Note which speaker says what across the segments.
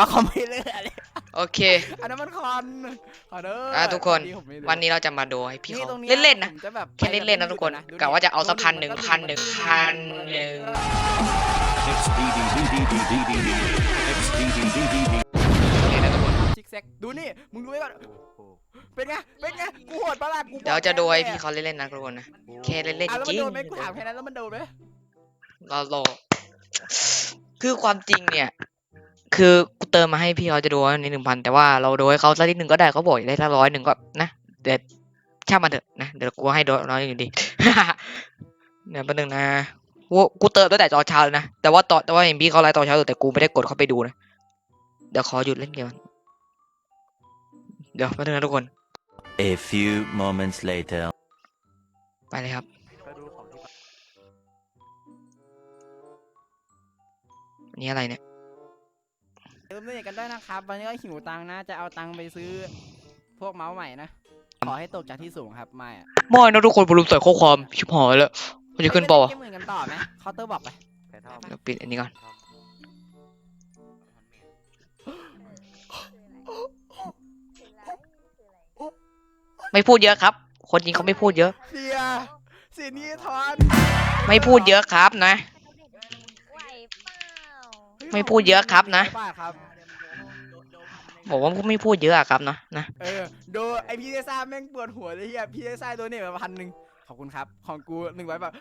Speaker 1: ว่าคอมพิวเตอร์อะไร
Speaker 2: โอเค
Speaker 1: อันนั้นมันคอนขอเด้อ
Speaker 2: อะทุกคน
Speaker 1: ผมไม่รู้
Speaker 2: วันนี้เราจะมาดูให้พี่เขา
Speaker 1: ตรงย
Speaker 2: เล่นๆนะ
Speaker 1: ผมจแบบ
Speaker 2: แค่เล่นๆนะทุกคน
Speaker 1: ดูดิ
Speaker 2: กะว่าจะเอาสักพันหนึ่ง
Speaker 1: ดูดิ
Speaker 2: พันหนึ่งพันหนึ่ง
Speaker 3: XDDDDDDD. XDDDDD.
Speaker 2: นี่นะทุกคน
Speaker 1: ซิกแซกดูนี่มึงดูไว้ก่อนเป็นไงเป็นไงกูโหดปะล่ะกูบอก
Speaker 2: เดี๋ยวจะดูให้
Speaker 1: แน่
Speaker 2: พี่เขาเล่นๆนะทุกคนนะแค่เล่น
Speaker 1: อะ
Speaker 2: ๆ
Speaker 1: แล้ว
Speaker 2: จ
Speaker 1: มัน
Speaker 2: ริง
Speaker 1: โดนไหมกูถามแค่นั้นแล้วมันโดนไหม
Speaker 2: เราโลคือความจริงเนี่ย คือกูเติมมาให้พี่เขาจะดูว่าในหนึ่งพันแต่ว่าเราดูให้เขาสักนิดหนึ่งก็ได้เขาบอกอยากได้สักร้อยหนึ่งก็นะเดี๋ยวช่างมาเถอะนะเดี๋ยวกูให้น้อยอยู่ดีเดี๋ยวแป๊บนึงนะกูกูเติมตั้งแต่ตอนเช้าเลยนะแต่ว่าตอนแต่ว่าเห็นพี่เขาไลฟ์ตอนเช้าอยู่แต่กูไม่ได้กดเข้าไปดูนะเดี๋ยวขอหยุดเล่นเกมก่อนเดี๋ยวแป๊บนึงนะทุกคน
Speaker 4: A few moments later.
Speaker 2: ไปเลยครับอันนี่อะไรเนี่ย
Speaker 1: เริ่มเล่นกันได้นะครับวันนี้ก็หิวตังค์นะ จะเอาตังค์ไปซื้อ พวกเมาส์ใหม่นะ ขอให้ตกจากที่สูงครับไม่อะ
Speaker 2: ไม่นะทุกคนผมลืมใส่ข้อความชิบหายแล้วมันจะขึ้นเปล่าวะ
Speaker 1: เกมอื่นกันต่อไหมเคาน์เตอร์บอกไป
Speaker 2: เดี๋ยวปิดอันนี้ก่อนไม่พูดเยอะครับ คนจริงเขาไม่พูดเยอะ
Speaker 1: เสียเสียนี่ทอน
Speaker 2: ไม่พูดเยอะครับนะ
Speaker 5: ไหวเปล่า
Speaker 2: ไม่พูดเยอะครับนะ
Speaker 1: ป้าครับ
Speaker 2: บอกว่าไม่พูดเยอะอะครับนะนะ
Speaker 1: เออโดไอพี่เทซ่าแม่งปวดหัวเลยเฮียพี่เทซ่าโดนเนี่ยมาพันหนึ่งขอบคุณครับ ของกูหนึ่งไว้แบบ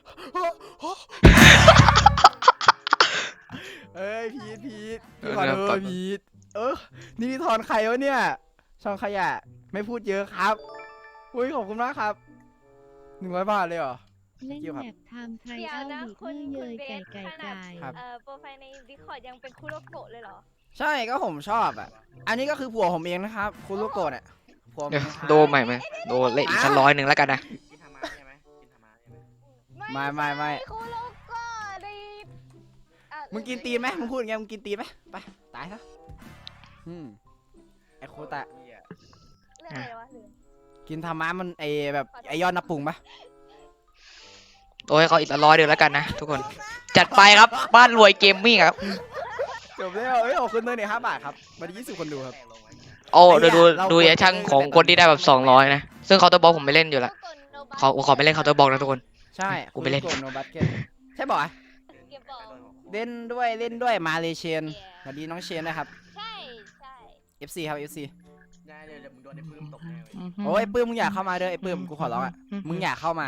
Speaker 1: เอ้ยพีทพีทพี่ขอโทษพีทเออนี่พี่ทอนใครวะเนี่ยช่องขยะ ไม่พูดเยอะครับอุ้ยขอบคุณมากครับหนึ่งร้อยบาทเลยเหรอ
Speaker 6: เล่น
Speaker 1: เกี่ยวครับ
Speaker 6: แมปไทม์ไทร
Speaker 5: เดี๋ยว
Speaker 6: อัล
Speaker 5: นะ
Speaker 6: ดิ
Speaker 5: คุณ
Speaker 6: เมื่อเย
Speaker 5: คุณ
Speaker 6: ย
Speaker 5: เบ
Speaker 6: ไก่
Speaker 5: ส
Speaker 6: ไก่
Speaker 5: ขนาด
Speaker 6: ไก่
Speaker 1: ครับ
Speaker 5: เอ่อโปรไฟล์ในดิคอร์ดยังเป็นคุโรโกะเลยเหรอ
Speaker 1: ใช่ก็ผมชอบอะ อันนี้ก็คือผัวผมเองนะครับ คุณลูกโกะเนี่ยผัวผม
Speaker 2: เดี๋ยว
Speaker 1: นะครับ
Speaker 2: โดใหม่ไหมโดเละอีกสักร้อยหนึ่งแล้วกันนะ
Speaker 1: ไม่ไม่ไม่
Speaker 5: คุโรโกะดิอะ
Speaker 1: มึงกินตีนไหมมึงพูดอย่างเงี้ยมึงกินตีนไหมไปตายซะอืมไอโคตะ
Speaker 5: เรื่องอะไรวะหรือ
Speaker 1: กินธรรมะมันไอแบบไอยอดนับปุ่งปะ
Speaker 2: โดให้เขาอีกสักร้อยเดียวแล้วกันนะทุกคน จัดไปครับบ้านรวยเกมมิ่งครับ
Speaker 1: จบแล้วเอ้ยขอบคุณเลยเนี่ยห้าบาทครับมาดียี่สิบคนดูครับ
Speaker 2: โอ้
Speaker 1: ไอ้
Speaker 2: ดู
Speaker 1: เหี้
Speaker 2: ดู
Speaker 1: ยเรา
Speaker 2: ดู
Speaker 1: ควร
Speaker 2: ยาช่าง
Speaker 1: จะเล่น
Speaker 2: ของ
Speaker 1: แต่
Speaker 2: คนที่ได้แบบสองร้อยนะ ซึ่งเคาน์เตอร์บอลผมไม่เล่นอยู่ละ
Speaker 5: คุโรโกะ
Speaker 2: ขอขอไม่เล่นเคาน์เตอร์บอลนะทุกคน
Speaker 1: ใช่
Speaker 2: กูไปเล่น
Speaker 1: โนบัตเก็ตใช่ป่ะ
Speaker 5: เก็บบอก
Speaker 1: เล่นด้วยเล่นด้วยมาเลเชียน
Speaker 5: เย่
Speaker 1: สวัสดีน้องเชนนะครับ
Speaker 5: ใช่ใช่
Speaker 1: FC ครับ FC
Speaker 7: ได้เลยเดี๋ยวมึงโดนไอ้ปื้มตกแน่เลย
Speaker 1: โอ้ยไอ้ปื้มมึงอยากเข้ามาเด้อไอ้ปื้มกูขอร้องอะมึงอยากเข้ามา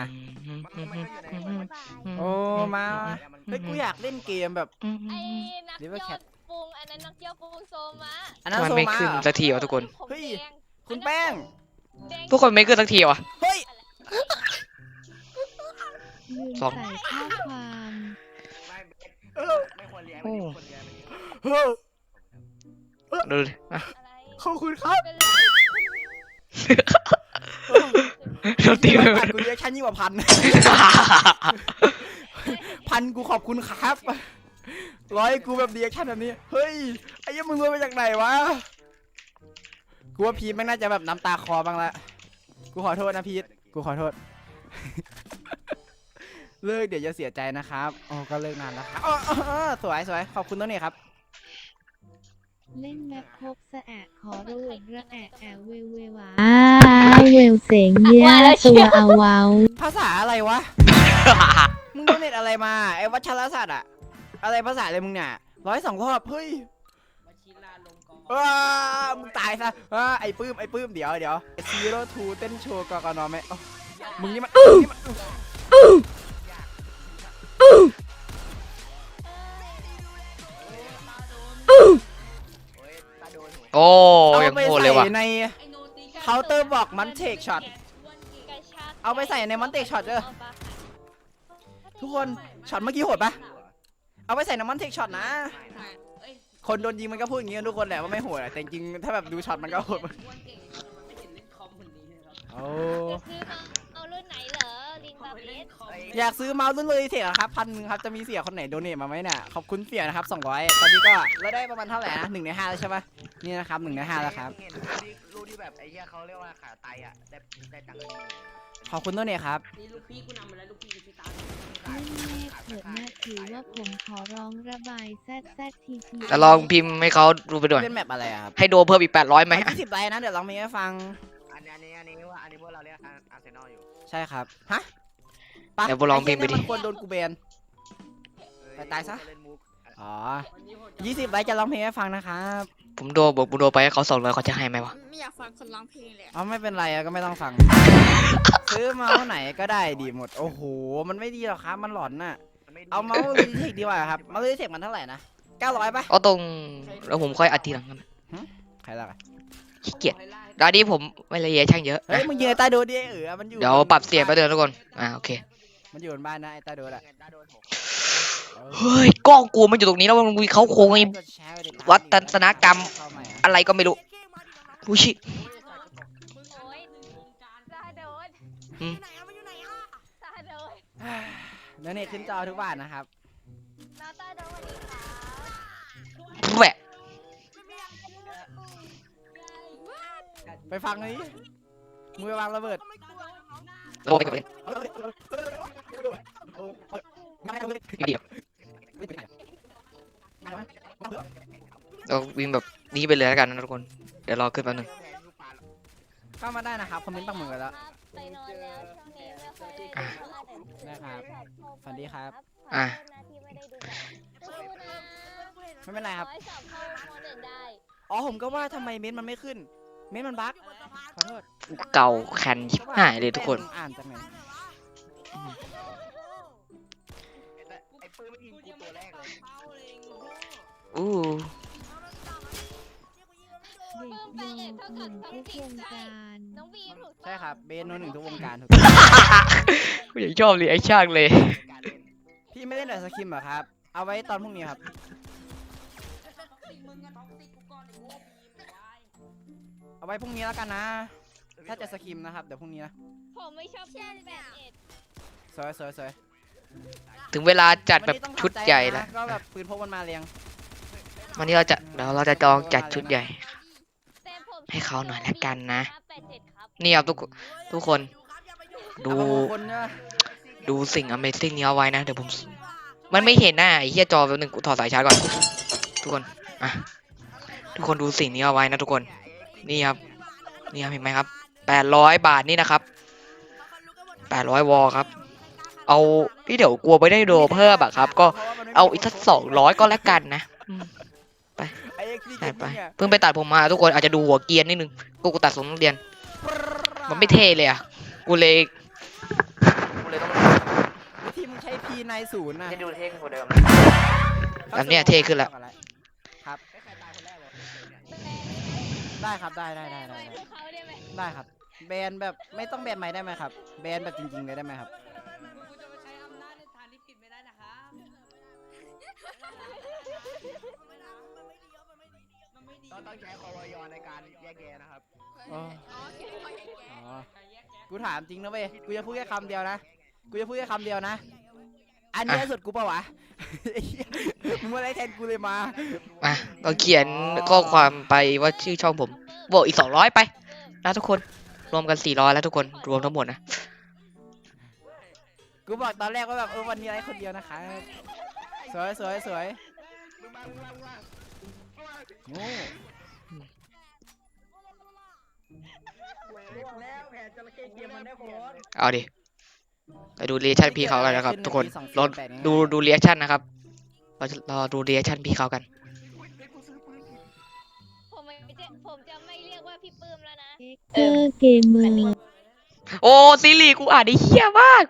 Speaker 1: โอ้มา เฮ้ยกูอยากเล่นเกมแบบ
Speaker 5: ไอ้นัก
Speaker 1: River
Speaker 5: ยปรุงอันนั้นนักเยอดปรุงโซมะ
Speaker 1: อันนั้น
Speaker 2: มัน
Speaker 1: โซ
Speaker 2: ไม่
Speaker 1: มา
Speaker 2: ขึ้น
Speaker 1: เหรอ
Speaker 2: สักทีวะทุกคน
Speaker 5: ผม
Speaker 1: เฮ้ย
Speaker 5: แดง
Speaker 1: คุณแป้ง
Speaker 5: แดง
Speaker 2: ทุกคนไม่ขึ้นสักทีวะ
Speaker 1: เฮ้ย
Speaker 6: ลืม
Speaker 2: สอง
Speaker 6: ใส่ข้อความ
Speaker 7: ไม่ควรเลี้ยงไม่ควรเลี้ยง
Speaker 1: เฮ้ย
Speaker 2: ดูดิ อะ
Speaker 5: ไร
Speaker 1: ขอบคุณครับ
Speaker 5: เป็น
Speaker 2: โดนตี
Speaker 1: ที่
Speaker 2: ไป
Speaker 1: มันกูเรียกแค่ยิ่งกว่าพัน พันกูขอบคุณครับ ร้อยกูแบบเรียกแค่แบบนี้ เฮ้ย ไอ้เหี้ยังมึงรวยมาจากไหนวะ กูว่าพีทแม่งน่าจะแบบน้ำตาคอบ้างละ กูขอโทษนะพีทกูขอโทษ เลิกเดี๋ยวจะเสียใจนะครับ อ๋อ ก็เลิกนานแล้วครับอ๋ออ๋ออ๋อสวยสวยขอบคุณตัวนี้ครับ
Speaker 6: เล่นแมปพบสะแอะขอรูดระแอะแอะเวเววาอ้าเวลเสียงเยี่ยตัวเอาเว้า
Speaker 1: ภาษาอะไรวะ มึงโดเน็ตอะไรมาไอ้วัชรศาสตร์อะอะไรภาษาอะไรมึงเนี่ยร้อยสองรอบเฮ้ยว้ามึงตายซะว้าไอ้ปื้มไอ้ปื้มเดี๋ยวเดี๋ยวซีโร่ทูเต้นโชว์กกนไหมอ๋อมึงนี่มัน
Speaker 2: โอ้
Speaker 1: เอา
Speaker 2: ยัง
Speaker 1: ไป
Speaker 2: โหดเลยว่ะ
Speaker 1: ใส่ใน เคาน์เตอร์บอกมันเทคช็อต
Speaker 5: กระชาก
Speaker 1: เอาไปใส่ในมันเตะช็อตเด้อ ทุกคนช็อตเมื่อกี้โหดปะเอาไปใส่น้ำมันเทคช็อตนะ คนโดนยิงมันก็พูดอย่างงี้กันทุกคนแหละว่าไม่โหดอะแต่จริงๆถ้าแบบดูช็อตมันก็โหดโอ้
Speaker 5: จะซื้อมา เอารุ่นไหนเหรอลิงบา
Speaker 1: อยากซื้อเมาส์รุ่นเลยเถอะครับพันหนึ่งครับ จะมีเสียคนไหนโดเนทมาไหมเนี่ย ขอบคุณเสียนะครับสองร้อยตอนนี้ก็เราได้ประมาณเท่าไหร่นะหนึ่งในห้าแล้วใช่ปะนี่นะครับหนึ่งในห้าแล้วครับ
Speaker 7: เห็นรูปที่รูปที่แบบไอ้เหี้ยเขาเรียกว่าขาไตอะได้ได้ตังค์เลย
Speaker 1: ขอบคุณตัวเนี่ยครับ
Speaker 8: นี่ลูกพี่กูนำมาแล้วลูกพี่กูชื่อตา
Speaker 6: เล่นเมฆเถิดนะถือว่าผมขอร้องระบายแซดแซดทีที
Speaker 2: แต่ลองพิมพ์ให้เขาดูไปด้วย
Speaker 1: เล่นแมปอะไรอะครับ
Speaker 2: ให้โดเพิ่มอีกแปดร้อยไหม
Speaker 1: ยี่สิบไลน์นะ เดี๋ยวลองมีให้ฟัง
Speaker 7: อันนี้อันนี้อันนี้ว่าอันนี้พวกเราเรียกอาร์เซนอลอยู่
Speaker 1: ใช่ครับ ฮะ ปะ
Speaker 2: เดี๋ยวลองพิมพ์ไปดิ
Speaker 1: อ้เหี้ยนั่นมันควรโดนกูแบน ไปตายซะ
Speaker 7: เล่นมุก
Speaker 1: อ๋อยี่สิบไลน์จะร้องเพลงให้ฟังนะครับ
Speaker 2: ผมโดบอกผมโดไปให้เขาสองร้อยเขาจะให้ไหมวะ
Speaker 9: ไม่อยากฟังคนร้องเพลงเลยอะ
Speaker 1: อ๋อไม่เป็นไรอะก็ไม่ต้องฟัง ซื้อเมาส์ไหนก็ได้ดีหมด โอ้โห มันไม่ดีหรอกครับ มันหลอนน่ะ
Speaker 7: นไดี
Speaker 1: เอาเมาส์รีเทคดีกว่าครับ เมาส์รีเทคมันเท่าไหร่นะเก้าร้อยปะ
Speaker 2: เอาตรงแล้วผมค่อยอัดทีหลังกัน
Speaker 1: ใครละกัน
Speaker 2: ขี้เกียจดาดี้ผมไม่ละเอียดช่างเยอะ
Speaker 1: เฮ้ย
Speaker 2: นะ
Speaker 1: มึงยืนใต้โดดดิเออมันอยู่
Speaker 2: เดี๋ยวปรับเสียงไปเดินทุกคน อ่าโอเค
Speaker 1: มันอยู่บนบ้านนะไอ้ใต้โดดอะ
Speaker 7: ได้โดนผม
Speaker 2: เฮ้ยกล้องกูมันอยู่ตรงนี้แล้วมันมีเขาโค้งไอ้ วัฒนกรรม อะไรก็ไม่รู้ผู้ชิ
Speaker 5: โอ้ยซาโดน
Speaker 2: อืม
Speaker 5: ซาโดน
Speaker 1: แล้วเนี่ยขึ้นจอทุกบ้านนะครับ
Speaker 5: น้าตาโดนสวัสดีครับ
Speaker 2: แหวะ
Speaker 1: ไปฟังเลยมือวางระเบิด
Speaker 2: โอ้ไปกับเล่นเดี๋ยเราวิ่งแบบนี้ไปเลยแล้วกันนะทุกคน เดี๋ยวรอขึ้นแป๊บนึง
Speaker 1: เข้ามาได้นะครับ คอมเมนต์ปักหมือกันแล้ว
Speaker 5: ไปนอนแล้วช่วงนี้ไม่ค่อยได้
Speaker 2: อะ
Speaker 1: ครับ สวัสดีครับ
Speaker 2: อะ
Speaker 5: ไม่
Speaker 1: เป็นไรครับ
Speaker 5: ขอให้สอบเข้ามหนึ่งได้
Speaker 1: อ๋อผมก็ว่าทำไมเม้นต์มันไม่ขึ้น เม้นต์มันบั๊ก อโทษ
Speaker 2: เก่าแคนชิบหายเลยทุกคน
Speaker 1: อ่านจากไหน
Speaker 7: ไอ้ปืนไม่ยิงกูตัวแรกเลย
Speaker 2: อู้
Speaker 6: เด็กโยหนุ่มทุกวงการ
Speaker 5: น้องบีมถูกต้อง
Speaker 1: ใช่ครับเบนโนหนึ่งทุกวงการถูก
Speaker 2: กูยังชอบเลยไอ้ช่างเลย
Speaker 7: การเล่น
Speaker 1: พี่ไม่เล่นแต่สคิมเหรอครับ เอาไว้ตอนพรุ่งนี้ครับเอาไว้พรุ่งนี้แล้วกันนะ ถ้าจะสคิมนะครับเดี๋ยวพรุ่งนี้นะ
Speaker 5: ผมไม่ชอบเล่นแบบเอ็ด
Speaker 1: สวยสวยสวย
Speaker 2: ถึงเวลาจัดแบบ
Speaker 1: วันนี้ต้อง
Speaker 2: ชุด
Speaker 1: ทำ
Speaker 2: ใหญ่
Speaker 1: นะ
Speaker 2: แล้ว
Speaker 1: ก็แบบปืนพกมันมาเรียง
Speaker 2: วันนี้เราจะเดี๋ยวเราจะจองจัดชุดใหญ่
Speaker 5: แต่ผม
Speaker 2: ให้เขาหน่อยละกันนะ
Speaker 5: แปดเจ็ดครับ
Speaker 2: นี่ครับทุกคนทุกคน ดู
Speaker 1: เอามาคนนะ
Speaker 2: ดูสิ่ง Amazing นี้เอาไว้นะ เดี๋ยวผม มันไม่เห็นหน้าไอ้เหี้ยจอแป๊บนึงกูถอดสายชาร์จก่อน ทุกคน อะ ทุกคนดูสิ่งนี้เอาไว้นะทุกคน นี่ครับนี่ครับเห็นไหมครับแปดร้อยบาทนี่นะครับแปดร้อยวอลครับ เอาพี่เดี๋ยวกลัวไม่ได้โดเพิ่มอะครับ ก็เอาอีกสักสองร้อยก็แล้วกันนะอืม
Speaker 1: ไอ้เอ็กซ์นี่
Speaker 2: ได้
Speaker 1: เก็บ
Speaker 2: ไป
Speaker 1: เนี่ย
Speaker 2: เพิ่งไปตัดผมมาทุกคนอาจจะดูหัวเกรียนนิดนึงกูกูตัดทรงนักเรียน มันไม่เท่เลยอะกูเลยกูเลยต้อง
Speaker 1: วิธีมึงใช้ P ในศูนย์นะ
Speaker 2: ให้ดูเท่ขึ้นกว่าเดิมแบบเนี้ยเท่ขึ้นละ
Speaker 7: ได้
Speaker 1: ครับได้ได้ได้ได้
Speaker 5: ไป
Speaker 1: ได้
Speaker 5: พวกเขาได้ไหม
Speaker 1: ได้ครับ แบนแบบไม่ต้องแบนใหม่ได้ไหมครับ แบนแบบจริงๆเลยได้ไหมครับ
Speaker 8: กูจะมาใช้อำนาจในทางที่ผิดไม่ได้นะครับ มันไม่ดี
Speaker 7: ต้องต้องใช้คอวยในการแยกแยะนะครับ
Speaker 1: อ๋อ อ๋อกูถามจริงนะเว้ย กูจะพูดแค่คำเดียวนะ กูจะพูดแค่คำเดียวนะ อันนี้สุดกูปะวะไอ้เหี้ย มึงมาได้แทนกูเลยมา
Speaker 2: อะเราเขียนข้อความไปว่าชื่อช่องผมบวกอีกสองร้อยไปนะทุกคนรวมกันสี่ร้อยแล้วทุกคนรวมทั้งหมดนะ
Speaker 1: กูบอกตอนแรกว่าแบบเออวันนี้ไอ้คนเดียวนะครับสวยสวยสวย
Speaker 7: มึงมามึงมามึงมา
Speaker 1: โง่
Speaker 7: แล้วแผนจระเข้เกมมันได้ผล
Speaker 2: เอาดิไปดูเรีแอคชั่นพี่เขากันนะครับทุกคนรอดูดูเรีแอคชั่นนะครับ เราจะรอดูเรีแอคชั่นพี่เขากัน
Speaker 5: ผมไม่จะผมจะไม่เรียกว่าพี่ปื้มแล้วนะ
Speaker 6: เออเกมเมอร์
Speaker 2: โอ้ซีรีส์กูอ่านได้เฮี้ยมาก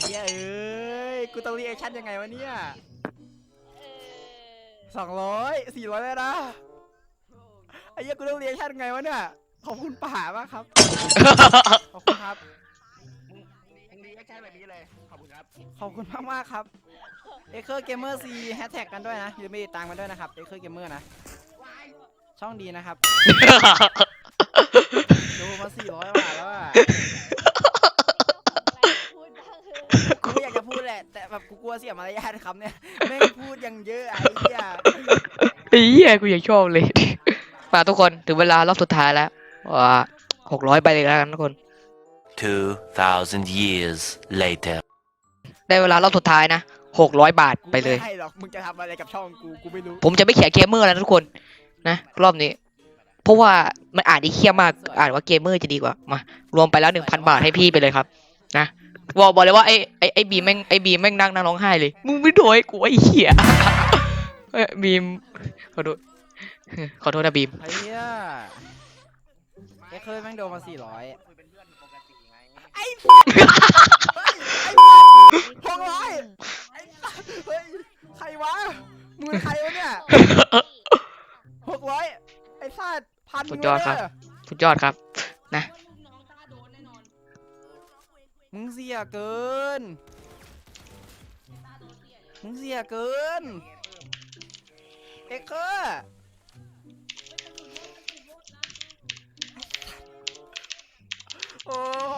Speaker 1: ไอ้เหี้ยเอ้ย กูต้องรีแอคชั่นยังไงวะเนี่ย
Speaker 5: เออ
Speaker 1: สองร้อยสี่ร้อยเลยนะ ไอ้เหี้ยกูต้องรีแอคชั่นยังไงวะเนี่ย ขอบคุณป่ามากครับ ขอบคุณครับ
Speaker 7: มึงรี แอคชั่นแบบนี้เลย ขอบคุณครับ
Speaker 1: ขอบคุณมากมากๆครับเอเคอร์เกมเมอร์ซีแฮชแท็กกันด้วยนะอย่าลืมไปติดตามกันด้วยนะครับเอเคอร์เกมเมอร์นะ ช่องดีนะครับ ดูมาสี่ร้อยบาทแล้วอะ
Speaker 5: พูดบ้างเถ
Speaker 1: เสียมารยาทคำเนี่ยแม่งพูดยังเยอะไอ้เหี้ย
Speaker 2: ไอ้เหี้ยกูอยากชอบเลยมาทุกคนถึงเวลารอบสุดท้ายแล้วว่าหกร้อยใบเลยแล้วกันทุกคน
Speaker 4: 2,000 years later.
Speaker 2: ได้เวลารอบสุดท้ายนะหกร้อยบาทไปเลย
Speaker 1: กูม่ให้หรอกมึงจะทำอะไรกับช่องกูกูไม่รู้
Speaker 2: ผมจะไม่เขียนเกมเมอร์แล้วนะทุกคน นะ รอบนี้ เพราะว่ามันอ่านดีเคียมากอ่านว่าเกมเมอร์จะดีกว่า มา รวมไปแล้วหนึ่งพันบาทให้พี่ไปเลยครับ นะบอกบอกเลยว่าไอ้ไอ้ไอ้บีมแม่งไอ้บีมแม่งนั่งนั่งร้องไห้เลย มึงไม่โดยกูไอ้เหี้ยเอ้ยบีมขอโทษขอโทษนะบีม
Speaker 1: ไอ้เหี้ยแกเคยแม่งโดนมาสี่ร้อย
Speaker 7: ไง
Speaker 1: ไอ้สัสเฮ้ยไอ้สัสหกร้อยไอ้สัสเฮ้ยใครวะมึงเป็นใครวะเนี่ยหกร้อยไอ้สัสพันห
Speaker 2: สุ
Speaker 1: นึ่
Speaker 2: ด
Speaker 1: ง
Speaker 2: ยอดครับ
Speaker 1: เลย
Speaker 2: สุดยอดครับ
Speaker 8: ว่าลูกน้องต้าโดนแน่นอน
Speaker 1: มึงเสียเกิน มึงเสียเกิน เอ็กเคอร์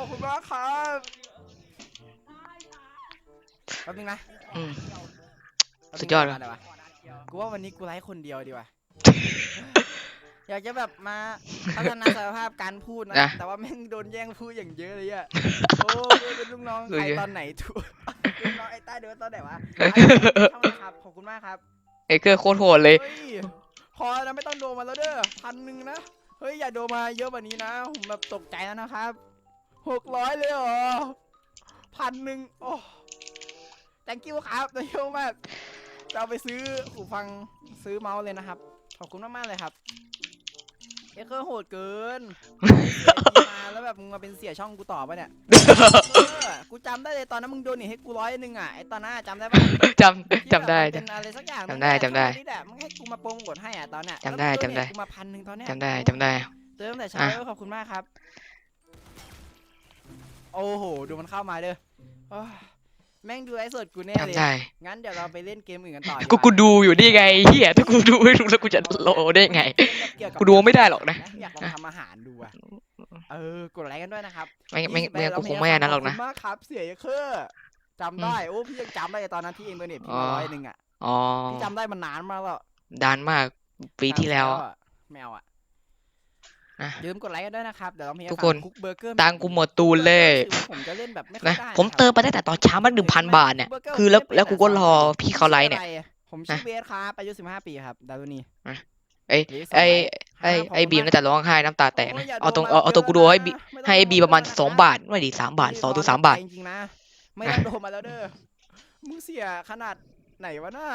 Speaker 1: อ้ขอบคุณมากครับแป๊บนึงนะ
Speaker 2: อืม
Speaker 1: แป๊บนึง
Speaker 2: สุดยอดครับ
Speaker 1: นะวะกูว่าวันนี้กูไลฟ์คนเดียวดีกว่า อยากจะแบบมาพัฒนาศักยภาพการพูดนะ
Speaker 2: นะ
Speaker 1: แต่ว่าแม่งโดนแย่งพูดอย่างเยอะเลยอะโอ้ยเป็นลูกน้อง
Speaker 2: เออ
Speaker 1: ใคร
Speaker 2: เยอะ
Speaker 1: ตอนไหนทุกลูกน้องไอ้ใต้เดือตอนไหนวะช่องนะครับ ขอบคุณมากครับ
Speaker 2: เอเกอร์โคตรโหดเลย
Speaker 1: เฮ้ยพอแล้วไม่ต้องโดนมาแล้วเด้อพันหนึ่งนะ เฮ้ยอย่าโดนมาเยอะกว่านี้นะ ผมแบบตกใจแล้วนะครับ หกร้อยเลยเหรอพันหนึ่งโอ้ thank you ครับ thank you มากจะเอาไปซื้อหูฟังซื้อเมาส์เลยนะครับ ขอบคุณมากๆเลยครับเอเคอร์โหดเกินเสียทีมาแล้วแบบมึงมาเป็นเสียช่องกูต่อปะเนี่ยเออกูจำได้เลยตอนนั้นมึงโดนนี่ให้กูร้อยหนึ่งอะไอตอนนั้นอะจำได้ปะ
Speaker 2: จำจำได้
Speaker 1: ที่แบบมันเป็นอะไรสักอย่าง
Speaker 2: จำได้จำได้
Speaker 1: นี่แหละมึงให้กูมาโปรโมทให้อะตอนเนี้ย
Speaker 2: จำได้
Speaker 1: แล้วมึง
Speaker 2: จำได้
Speaker 1: โนเนทกูมาพันหนึ่งตอนเนี้ย
Speaker 2: จำได้จำได้
Speaker 1: เติมตั้งแต่เช้า
Speaker 2: อะ
Speaker 1: เลยขอบคุณมากครับ โอ้โห ดูมันเข้ามาเด้อโอ้ยแม่งดูไอ้สดกูแน่เลย
Speaker 2: จำได้
Speaker 1: งั้นเดี๋ยวเราไปเล่นเกมอื่นกันต่อ
Speaker 2: กูกูดูอยู่นี่ไงเฮียถ้ากูดูไม่รู้แล้วกูจะโหลได้ไง
Speaker 1: เกี่ยวกับ
Speaker 2: กูดูไม่ได้หรอกนะ
Speaker 1: อยากลองทำอาหารดูอะเออกดไลค์กันด้วยนะครับ
Speaker 2: ไม่ไม่
Speaker 1: 20
Speaker 2: ไม่
Speaker 1: แล้ว
Speaker 2: กูคงไม่อันนั้นหรอกนะ
Speaker 1: ขบคุณมากครับ เสียเยอะเคอจำได้ โอ้พี่ยังจำได้เลยตอนนั้นที่เองเบอร์เน็ตพี่
Speaker 2: อ๋
Speaker 1: มา
Speaker 2: อ
Speaker 1: ร้อยหนึ่งอะ
Speaker 2: อ๋อ
Speaker 1: พี่จำได้มันนานมากแล้ว
Speaker 2: ดานมากปีที่แล้ว
Speaker 1: อะแมวอะ
Speaker 2: นะ
Speaker 1: อย่าลืมกดไลค์กันด้วยนะครับ เดี๋ยวเรามี
Speaker 2: ทุกคน
Speaker 1: คุกเบอร์เกอร์
Speaker 2: ตังค์กูหมดตูนเลย
Speaker 1: ผมจะเล่นแบบไม่ค่อย
Speaker 2: นะ
Speaker 1: ได้
Speaker 2: ผม
Speaker 1: นะครับ
Speaker 2: เติมไปตั้งแต่ตอนเช้ามาหนึ่งพันบาทเนี่ย คือแล้วแล้วกูก็รอพี่เขาไลฟ์เนี่ย
Speaker 1: ผมชื่อ
Speaker 2: นะ
Speaker 1: เบสครับอายุ15ปีครับดารุณี
Speaker 2: ไอ้
Speaker 1: หรือส
Speaker 2: ไอ้
Speaker 1: มัย
Speaker 2: ไอ้
Speaker 1: ครับ
Speaker 2: ไอ้บีม
Speaker 1: ขบ
Speaker 2: น่าจะร้องไห้น้ำตาแตก
Speaker 1: โอ้
Speaker 2: นะ
Speaker 1: ยย่
Speaker 2: เอาตรง
Speaker 1: โดน
Speaker 2: เอาเอาตัวกูดูให้บี
Speaker 1: เยอะนะ
Speaker 2: ให้ไอ้บีประมาณ
Speaker 1: ไต้
Speaker 2: สองบาทไม่ดีสามบาทสองถึงสามบาท
Speaker 1: จริงๆนะ ไม่ต้องโดนมาแล้วเด้อมึงเสียขนาดไหนวะน่า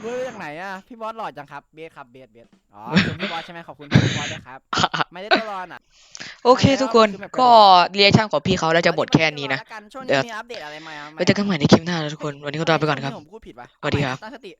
Speaker 1: เบอร์จากไหนอะพี่บอสหลอดจังครับเบสครับเบสเบสอ๋อคุณพี่บอสใช่ไหมขอบคุณพี่บอสด้วยครับ ไม่ได้ตัวร้อนอะ
Speaker 2: โอเคทุกคนก็เรียชั่นของพี่เขาแล้วจะหมดแค่นี้นะ
Speaker 1: แล้วกันช่วง
Speaker 2: เดี๋
Speaker 1: นี้
Speaker 2: ยว
Speaker 1: มีอัปเดตอะไรมาไหม
Speaker 2: ไว้เจอกันใหม่ในคลิปหน้านะทุกคน วันนี้ก็ลาไปก่อนครับ
Speaker 1: ผมพูดผิดปะ
Speaker 2: สวัสดีครับ
Speaker 1: ตั้งสติ